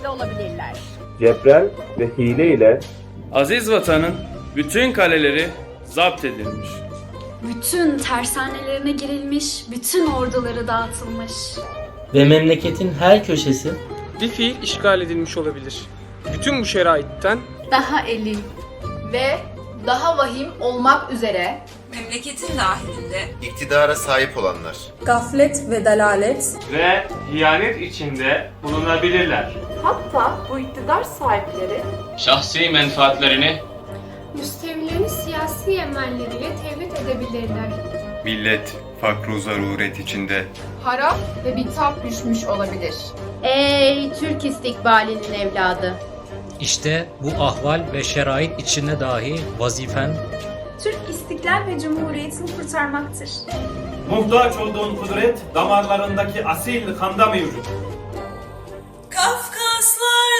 mümessili olabilirler. cebrel ve hile ile aziz vatanın bütün kaleleri zapt edilmiş. bütün tersanelerine girilmiş, bütün orduları dağıtılmış. Ve memleketin her köşesi Bir fiil işgal edilmiş olabilir. Bütün bu şeraitten Daha eli, ve daha vahim olmak üzere memleketin dahilinde iktidara sahip olanlar. Gaflet ve dalalet ve hiyanet içinde bulunabilirler. hatta bu iktidar sahipleri Şahsi menfaatlerini müstevlerini siyasi emelleriyle tevhid edebilirler. Millet fakru zaruret içinde harap ve bitap düşmüş olabilir. Ey Türk istikbalinin evladı. İşte bu ahval ve şerait içinde dahi vazifen Türk istiklal ve cumhuriyetini kurtarmaktır. Muhtaç olduğun kudret damarlarındaki asil kanda mevcut. Kafkaslardan